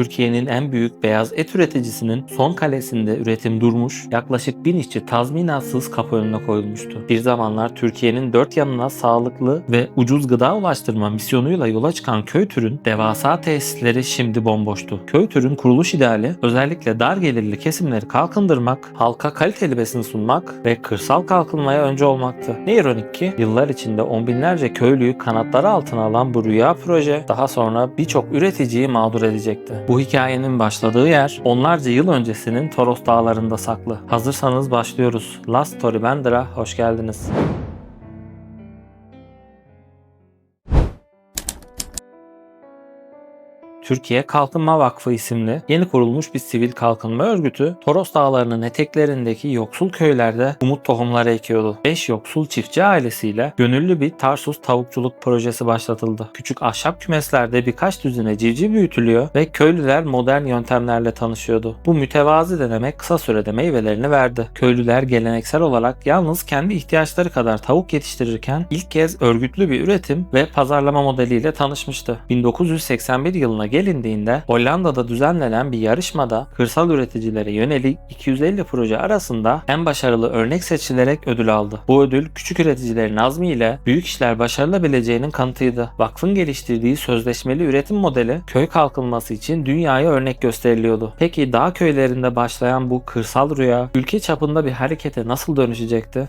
Türkiye'nin en büyük beyaz et üreticisinin son kalesinde üretim durmuş, yaklaşık bin işçi tazminatsız kapı önüne koyulmuştu. Bir zamanlar Türkiye'nin dört yanına sağlıklı ve ucuz gıda ulaştırma misyonuyla yola çıkan Köytür'ün devasa tesisleri şimdi bomboştu. Köytür'ün kuruluş ideali özellikle dar gelirli kesimleri kalkındırmak, halka kaliteli besin sunmak ve kırsal kalkınmaya önce olmaktı. Ne ironik ki yıllar içinde on binlerce köylüyü kanatları altına alan bu rüya proje daha sonra birçok üreticiyi mağdur edecekti. Bu hikayenin başladığı yer onlarca yıl öncesinin Toros dağlarında saklı. Hazırsanız başlıyoruz. Last Story Bender'a hoş geldiniz. Türkiye Kalkınma Vakfı isimli yeni kurulmuş bir sivil kalkınma örgütü Toros Dağları'nın eteklerindeki yoksul köylerde umut tohumları ekiyordu. 5 yoksul çiftçi ailesiyle gönüllü bir Tarsus tavukçuluk projesi başlatıldı. Küçük ahşap kümeslerde birkaç düzine civciv büyütülüyor ve köylüler modern yöntemlerle tanışıyordu. Bu mütevazi deneme kısa sürede meyvelerini verdi. Köylüler geleneksel olarak yalnız kendi ihtiyaçları kadar tavuk yetiştirirken ilk kez örgütlü bir üretim ve pazarlama modeliyle tanışmıştı. 1981 yılına gelindiğinde Hollanda'da düzenlenen bir yarışmada kırsal üreticilere yönelik 250 proje arasında en başarılı örnek seçilerek ödül aldı. Bu ödül küçük üreticilerin azmi ile büyük işler başarılabileceğinin kanıtıydı. Vakfın geliştirdiği sözleşmeli üretim modeli köy kalkınması için dünyaya örnek gösteriliyordu. Peki dağ köylerinde başlayan bu kırsal rüya ülke çapında bir harekete nasıl dönüşecekti?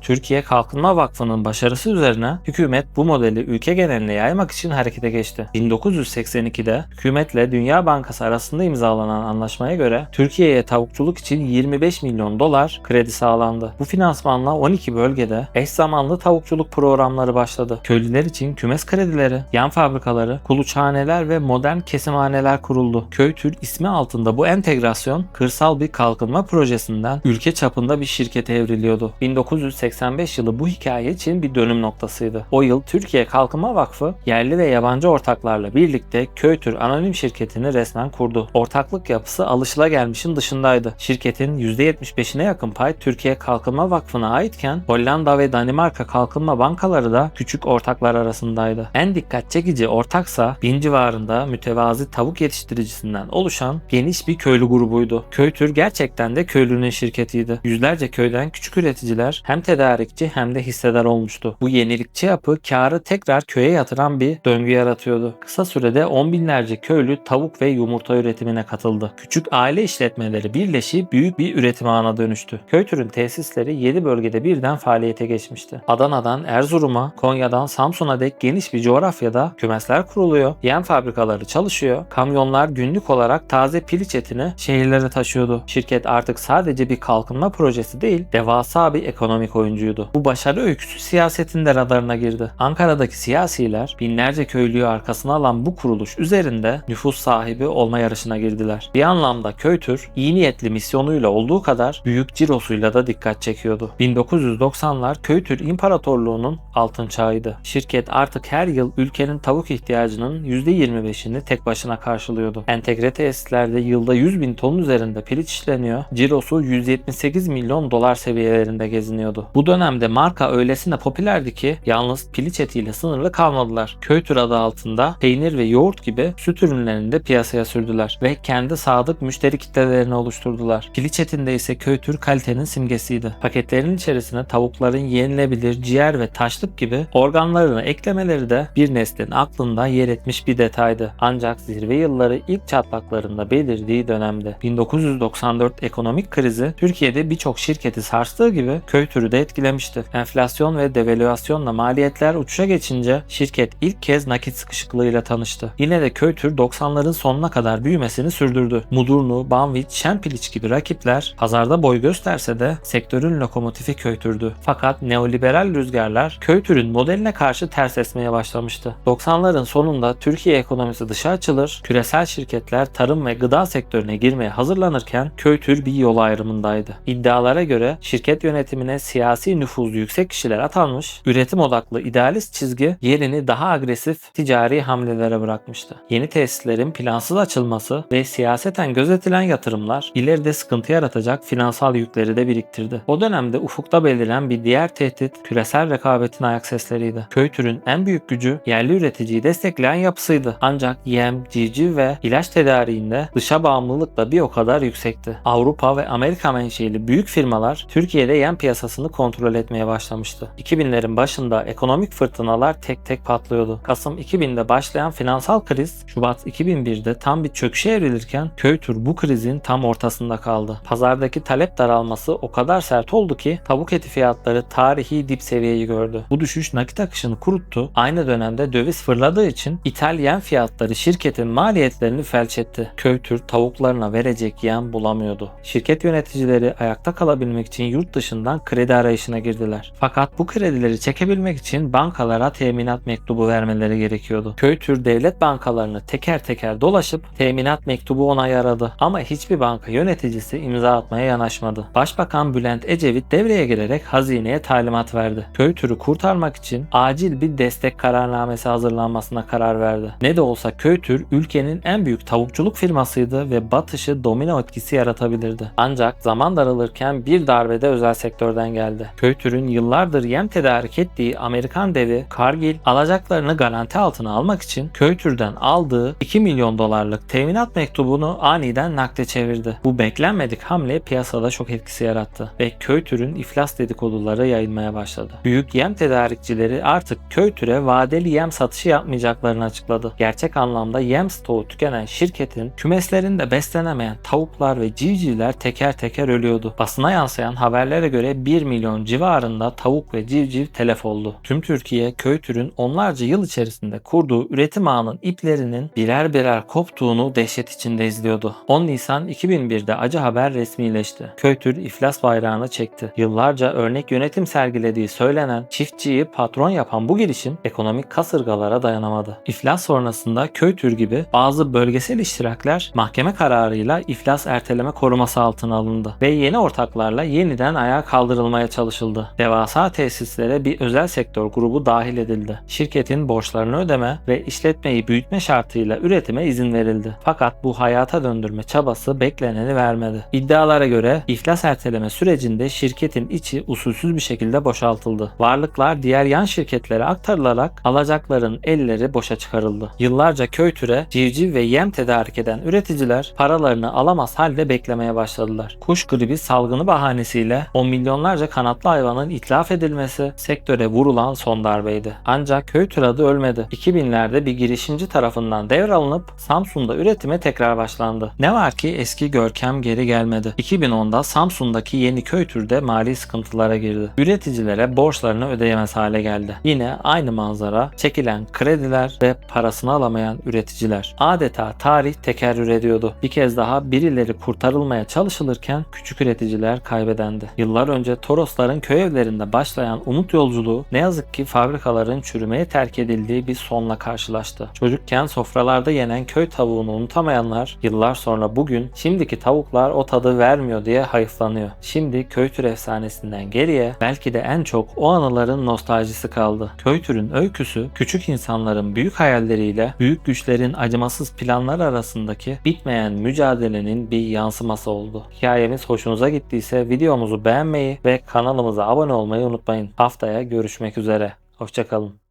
Türkiye Kalkınma Vakfı'nın başarısı üzerine hükümet bu modeli ülke geneline yaymak için harekete geçti. 1982'de hükümetle Dünya Bankası arasında imzalanan anlaşmaya göre Türkiye'ye tavukçuluk için 25 milyon dolar kredi sağlandı. Bu finansmanla 12 bölgede eş zamanlı tavukçuluk programları başladı. Köylüler için kümes kredileri, yan fabrikaları, kuluçhaneler ve modern kesimhaneler kuruldu. Köytür ismi altında bu entegrasyon kırsal bir kalkınma projesinden ülke çapında bir şirkete evriliyordu. 1980 1985 yılı bu hikaye için bir dönüm noktasıydı. O yıl Türkiye Kalkınma Vakfı yerli ve yabancı ortaklarla birlikte Köytür Anonim Şirketi'ni resmen kurdu. Ortaklık yapısı alışılagelmişin dışındaydı. Şirketin %75'ine yakın pay Türkiye Kalkınma Vakfı'na aitken Hollanda ve Danimarka kalkınma bankaları da küçük ortaklar arasındaydı. En dikkat çekici ortaksa bin civarında mütevazi tavuk yetiştiricisinden oluşan geniş bir köylü grubuydu. Köytür gerçekten de köylünün şirketiydi. Yüzlerce köyden küçük üreticiler hem tedarik tedarikçi hem de hissedar olmuştu. Bu yenilikçi yapı karı tekrar köye yatıran bir döngü yaratıyordu. Kısa sürede on binlerce köylü tavuk ve yumurta üretimine katıldı. Küçük aile işletmeleri birleşip büyük bir üretim ağına dönüştü. Köytür'ün tesisleri 7 bölgede birden faaliyete geçmişti. Adana'dan Erzurum'a, Konya'dan Samsun'a dek geniş bir coğrafyada kümesler kuruluyor, yem fabrikaları çalışıyor, kamyonlar günlük olarak taze piliç etini şehirlere taşıyordu. Şirket artık sadece bir kalkınma projesi değil, devasa bir ekonomik oyuncu oyuncuydu. Bu başarı öyküsü siyasetin de radarına girdi. Ankara'daki siyasiler binlerce köylüyü arkasına alan bu kuruluş üzerinde nüfus sahibi olma yarışına girdiler. Bir anlamda Köytür iyi niyetli misyonuyla olduğu kadar büyük cirosuyla da dikkat çekiyordu. 1990'lar Köytür İmparatorluğu'nun altın çağıydı. Şirket artık her yıl ülkenin tavuk ihtiyacının %25'ini tek başına karşılıyordu. Entegre tesislerde yılda 100 bin ton üzerinde piliç işleniyor. Cirosu 178 milyon dolar seviyelerinde geziniyordu. Bu dönemde marka öylesine popülerdi ki yalnız piliç etiyle sınırlı kalmadılar. Köytür adı altında peynir ve yoğurt gibi süt ürünlerini de piyasaya sürdüler ve kendi sadık müşteri kitlelerini oluşturdular. Piliç etinde ise Köytür kalitenin simgesiydi. Paketlerin içerisine tavukların yenilebilir ciğer ve taşlık gibi organlarını eklemeleri de bir neslin aklında yer etmiş bir detaydı. Ancak zirve yılları ilk çatlaklarında belirdiği dönemde 1994 ekonomik krizi Türkiye'de birçok şirketi sarstığı gibi Köytür'ü de etkilemişti. Enflasyon ve devalüasyonla maliyetler uçuşa geçince şirket ilk kez nakit sıkışıklığıyla tanıştı. Yine de Köytür 90'ların sonuna kadar büyümesini sürdürdü. Mudurnu, Banvit, Şempiliç gibi rakipler pazarda boy gösterse de sektörün lokomotifi Köytür'dü. Fakat neoliberal rüzgarlar Köytür'ün modeline karşı ters esmeye başlamıştı. 90'ların sonunda Türkiye ekonomisi dışa açılır, küresel şirketler tarım ve gıda sektörüne girmeye hazırlanırken Köytür bir yol ayrımındaydı. İddialara göre şirket yönetimine siyasi siyasi nüfuzu yüksek kişiler atanmış, üretim odaklı idealist çizgi yerini daha agresif ticari hamlelere bırakmıştı. Yeni tesislerin plansız açılması ve siyaseten gözetilen yatırımlar ileride sıkıntı yaratacak finansal yükleri de biriktirdi. O dönemde ufukta beliren bir diğer tehdit küresel rekabetin ayak sesleriydi. Köy türün en büyük gücü yerli üreticiyi destekleyen yapısıydı. Ancak yem, civciv ve ilaç tedariğinde dışa bağımlılık da bir o kadar yüksekti. Avrupa ve Amerika menşeili büyük firmalar Türkiye'de yem piyasasını kontrol etmeye başlamıştı. 2000'lerin başında ekonomik fırtınalar tek tek patlıyordu. Kasım 2000'de başlayan finansal kriz Şubat 2001'de tam bir çöküşe evrilirken Köytür bu krizin tam ortasında kaldı. Pazardaki talep daralması o kadar sert oldu ki tavuk eti fiyatları tarihi dip seviyeyi gördü. Bu düşüş nakit akışını kuruttu. Aynı dönemde döviz fırladığı için İtalyan fiyatları şirketin maliyetlerini felç etti. Köytür tavuklarına verecek yem bulamıyordu. Şirket yöneticileri ayakta kalabilmek için yurt dışından kredi arayışına girdiler. Fakat bu kredileri çekebilmek için bankalara teminat mektubu vermeleri gerekiyordu. Köytür devlet bankalarını teker teker dolaşıp teminat mektubu onayı aradı. Ama hiçbir banka yöneticisi imza atmaya yanaşmadı. Başbakan Bülent Ecevit devreye girerek hazineye talimat verdi. Köytür'ü kurtarmak için acil bir destek kararnamesi hazırlanmasına karar verdi. Ne de olsa Köytür ülkenin en büyük tavukçuluk firmasıydı ve batışı domino etkisi yaratabilirdi. Ancak zaman daralırken bir darbede özel sektörden geldi. Köytür'ün yıllardır yem tedarik ettiği Amerikan devi Cargill alacaklarını garanti altına almak için Köytür'den aldığı 2 milyon dolarlık teminat mektubunu aniden nakde çevirdi. Bu beklenmedik hamle piyasada şok etkisi yarattı ve Köytür'ün iflas dedikoduları yayılmaya başladı. Büyük yem tedarikçileri artık Köytür'e vadeli yem satışı yapmayacaklarını açıkladı. Gerçek anlamda yem stoğu tükenen şirketin kümeslerinde beslenemeyen tavuklar ve civcivler teker teker ölüyordu. Basına yansıyan haberlere göre 1 milyon civarında tavuk ve civciv telef oldu. Tüm Türkiye Köytür'ün onlarca yıl içerisinde kurduğu üretim ağının iplerinin birer birer koptuğunu dehşet içinde izliyordu. 10 Nisan 2001'de acı haber resmileşti. Köytür iflas bayrağını çekti. Yıllarca örnek yönetim sergilediği söylenen çiftçiyi patron yapan bu girişim ekonomik kasırgalara dayanamadı. İflas sonrasında Köytür gibi bazı bölgesel iştirakler mahkeme kararıyla iflas erteleme koruması altına alındı ve yeni ortaklarla yeniden ayağa kaldırılmaya çalışıldı. Devasa tesislere bir özel sektör grubu dahil edildi. Şirketin borçlarını ödeme ve işletmeyi büyütme şartıyla üretime izin verildi. Fakat bu hayata döndürme çabası bekleneni vermedi. İddialara göre iflas erteleme sürecinde şirketin içi usulsüz bir şekilde boşaltıldı. Varlıklar diğer yan şirketlere aktarılarak alacakların elleri boşa çıkarıldı. Yıllarca Köytür'e civciv ve yem tedarik eden üreticiler paralarını alamaz halde beklemeye başladılar. Kuş gribi salgını bahanesiyle on milyonlarca kanatlı hayvanın itlaf edilmesi sektöre vurulan son darbeydi. Ancak Köytür adı ölmedi. 2000'lerde bir girişimci tarafından devralınıp Samsun'da üretime tekrar başlandı. Ne var ki eski görkem geri gelmedi. 2010'da Samsun'daki yeni Köytür'de mali sıkıntılara girdi. Üreticilere borçlarını ödeyemez hale geldi. Yine aynı manzara çekilen krediler ve parasını alamayan üreticiler. Adeta tarih tekerrür ediyordu. Bir kez daha birileri kurtarılmaya çalışılırken küçük üreticiler kaybedendi. Yıllar önce Torosların köy evlerinde başlayan umut yolculuğu ne yazık ki fabrikaların çürümeye terk edildiği bir sonla karşılaştı. Çocukken sofralarda yenen köy tavuğunu unutamayanlar yıllar sonra bugün şimdiki tavuklar o tadı vermiyor diye hayıflanıyor. Şimdi Köytür efsanesinden geriye belki de en çok o anıların nostaljisi kaldı. Köytür'ün öyküsü küçük insanların büyük hayalleriyle büyük güçlerin acımasız planlar arasındaki bitmeyen mücadelenin bir yansıması oldu. Hikayemiz hoşunuza gittiyse videomuzu beğenmeyi ve kanalımıza abone olmayı unutmayın. Haftaya görüşmek üzere. Hoşçakalın.